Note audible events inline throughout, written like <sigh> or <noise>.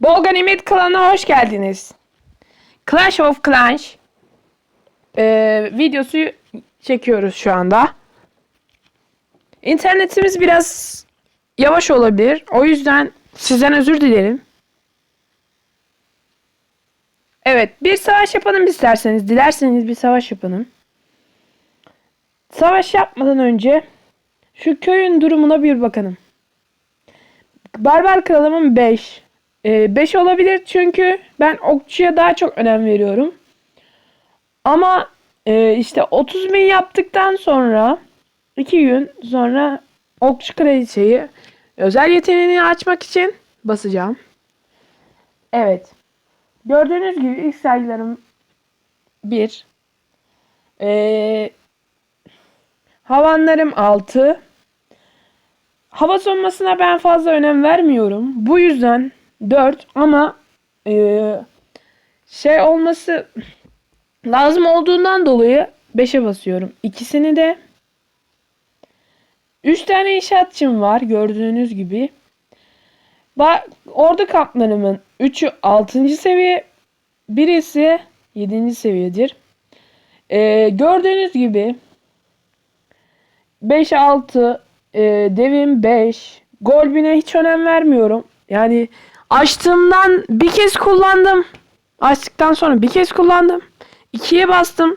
Bol Ganimet klanına hoş geldiniz. Clash of Clans eee, videosu çekiyoruz şu anda. İnternetimiz biraz yavaş olabilir. O yüzden sizden özür dilerim. Evet, bir savaş yapalım isterseniz. Dilerseniz bir savaş yapalım. Savaş yapmadan önce şu köyün durumuna bir bakalım. Barbar kralımın 5. 5 olabilir çünkü ben okçuya daha çok önem veriyorum. Ama e, işte 30 bin yaptıktan sonra 2 gün sonra okçu kraliçeyi özel yeteneğini açmak için basacağım. Evet. Gördüğünüz gibi ilk sayılarım 1. Ee, havanlarım 6. Hava sonmasına ben fazla önem vermiyorum. Bu yüzden 4 ama eee, şey olması lazım olduğundan dolayı 5'e basıyorum. İkisini de 3 tane inşaatçım var gördüğünüz gibi. Ba ordu kamplarımın 3'ü 6. seviye, birisi 7. seviyedir. Eee, gördüğünüz gibi 5 6 e, devim 5 Golbin'e hiç önem vermiyorum. Yani açtığımdan bir kez kullandım. Açtıktan sonra bir kez kullandım. İkiye bastım.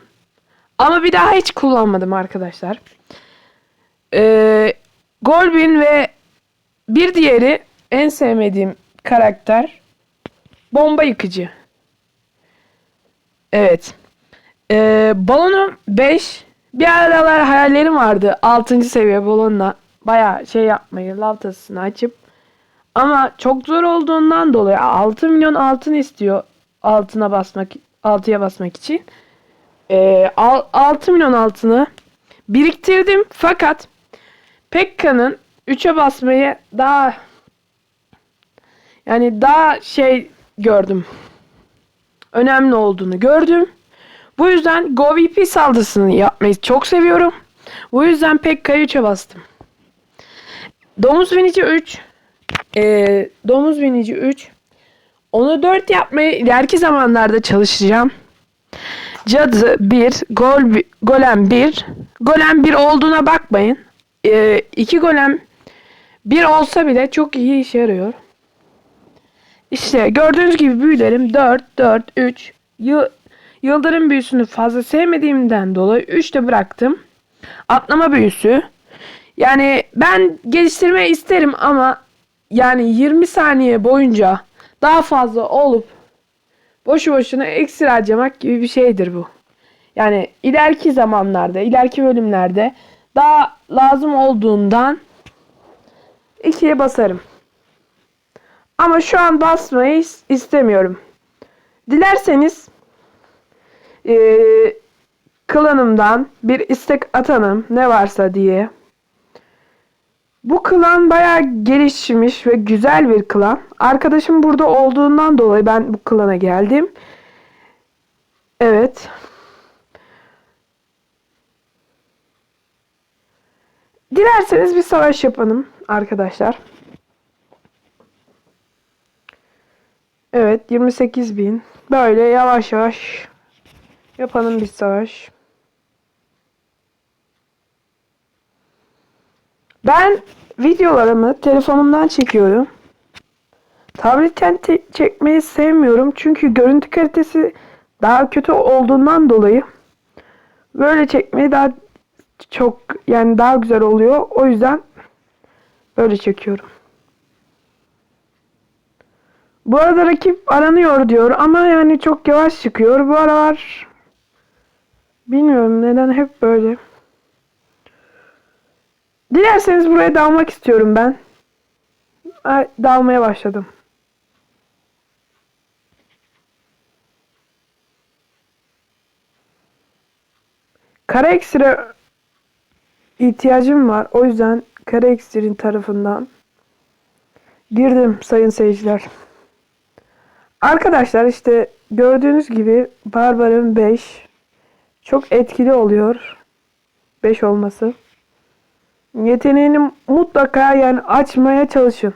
Ama bir daha hiç kullanmadım arkadaşlar. Ee, Golbin ve bir diğeri en sevmediğim karakter bomba yıkıcı. Evet. Ee, balonum 5. Bir aralar hayallerim vardı. 6. seviye balonla bayağı şey yapmayı, lav tasasını açıp ama çok zor olduğundan dolayı 6 milyon altın istiyor altına basmak 6'ya basmak için. Ee, al- 6 milyon altını biriktirdim fakat Pekka'nın 3'e basmayı daha yani daha şey gördüm. Önemli olduğunu gördüm. Bu yüzden GoVP saldırısını yapmayı çok seviyorum. Bu yüzden Pekka'yı 3'e bastım. Domuz binici 3. Ee, domuz binici 3. Onu 4 yapmayı ileriki zamanlarda çalışacağım. Cadı 1, gol, golem 1. Golem 1 olduğuna bakmayın. 2 golem 1 olsa bile çok iyi işe yarıyor. İşte gördüğünüz gibi büyülerim 4, 4, 3. Yı- Yıldırım büyüsünü fazla sevmediğimden dolayı 3 de bıraktım. Atlama büyüsü. Yani ben geliştirme isterim ama yani 20 saniye boyunca daha fazla olup boşu boşuna eksir harcamak gibi bir şeydir bu. Yani ileriki zamanlarda, ileriki bölümlerde daha lazım olduğundan ikiye basarım. Ama şu an basmayı is- istemiyorum. Dilerseniz eee, klanımdan bir istek atanım ne varsa diye. Bu klan bayağı gelişmiş ve güzel bir klan. Arkadaşım burada olduğundan dolayı ben bu klana geldim. Evet. Dilerseniz bir savaş yapalım arkadaşlar. Evet 28 bin. Böyle yavaş yavaş yapalım bir savaş. Ben videolarımı telefonumdan çekiyorum. Tabletten te- çekmeyi sevmiyorum çünkü görüntü kalitesi daha kötü olduğundan dolayı böyle çekmeyi daha çok yani daha güzel oluyor. O yüzden böyle çekiyorum. Bu arada rakip aranıyor diyor ama yani çok yavaş çıkıyor. Bu aralar bilmiyorum neden hep böyle. Dilerseniz buraya dalmak istiyorum ben. Ay, dalmaya başladım. Kara eksire ihtiyacım var. O yüzden kara eksirin tarafından girdim sayın seyirciler. Arkadaşlar işte gördüğünüz gibi Barbar'ın 5 çok etkili oluyor. 5 olması. Yeteneğini mutlaka yani açmaya çalışın.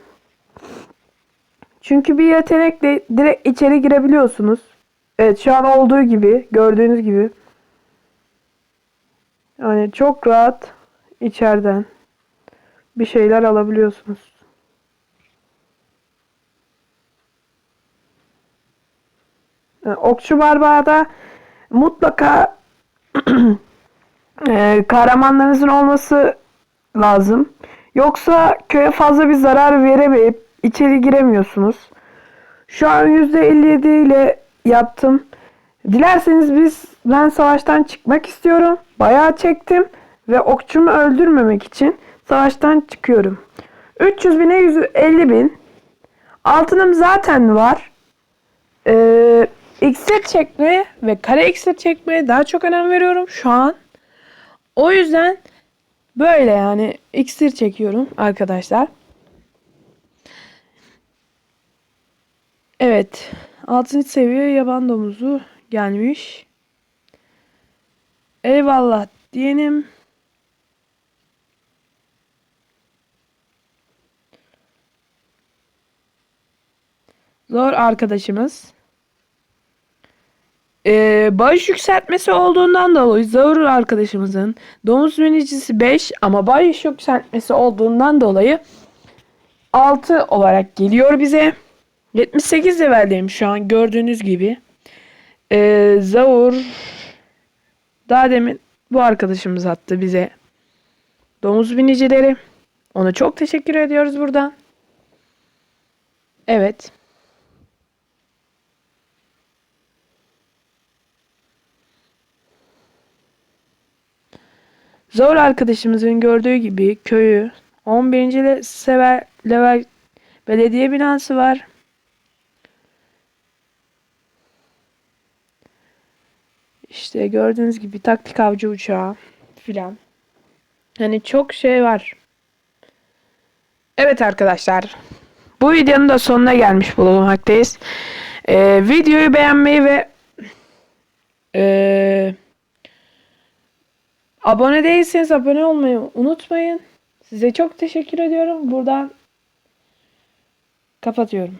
Çünkü bir yetenekle direkt içeri girebiliyorsunuz. Evet şu an olduğu gibi gördüğünüz gibi. Yani çok rahat içeriden bir şeyler alabiliyorsunuz. Okçu Barbara'da mutlaka <clears throat> e, kahramanlarınızın olması lazım. Yoksa köye fazla bir zarar veremeyip içeri giremiyorsunuz. Şu an %57 ile yaptım. Dilerseniz biz ben savaştan çıkmak istiyorum. Bayağı çektim ve okçumu öldürmemek için savaştan çıkıyorum. 300 bine 150 bin. Altınım zaten var. Ee, iksir çekmeye ve kare iksir çekmeye daha çok önem veriyorum şu an. O yüzden böyle yani iksir çekiyorum arkadaşlar. Evet. 6. seviye yaban domuzu gelmiş. Eyvallah diyelim. Zor arkadaşımız. Ee, bağış yükseltmesi olduğundan dolayı Zor arkadaşımızın domuz minicisi 5 ama bağış yükseltmesi olduğundan dolayı 6 olarak geliyor bize. 78 leveldeyim şu an gördüğünüz gibi. Ee, Zaur daha demin bu arkadaşımız attı bize domuz binicileri. Ona çok teşekkür ediyoruz buradan. Evet. Zor arkadaşımızın gördüğü gibi köyü 11. le- sever level belediye binası var. İşte gördüğünüz gibi taktik avcı uçağı filan. Hani çok şey var. Evet arkadaşlar. Bu videonun da sonuna gelmiş bulunmaktayız. Ee, videoyu beğenmeyi ve ee, abone değilseniz abone olmayı unutmayın. Size çok teşekkür ediyorum. Buradan kapatıyorum.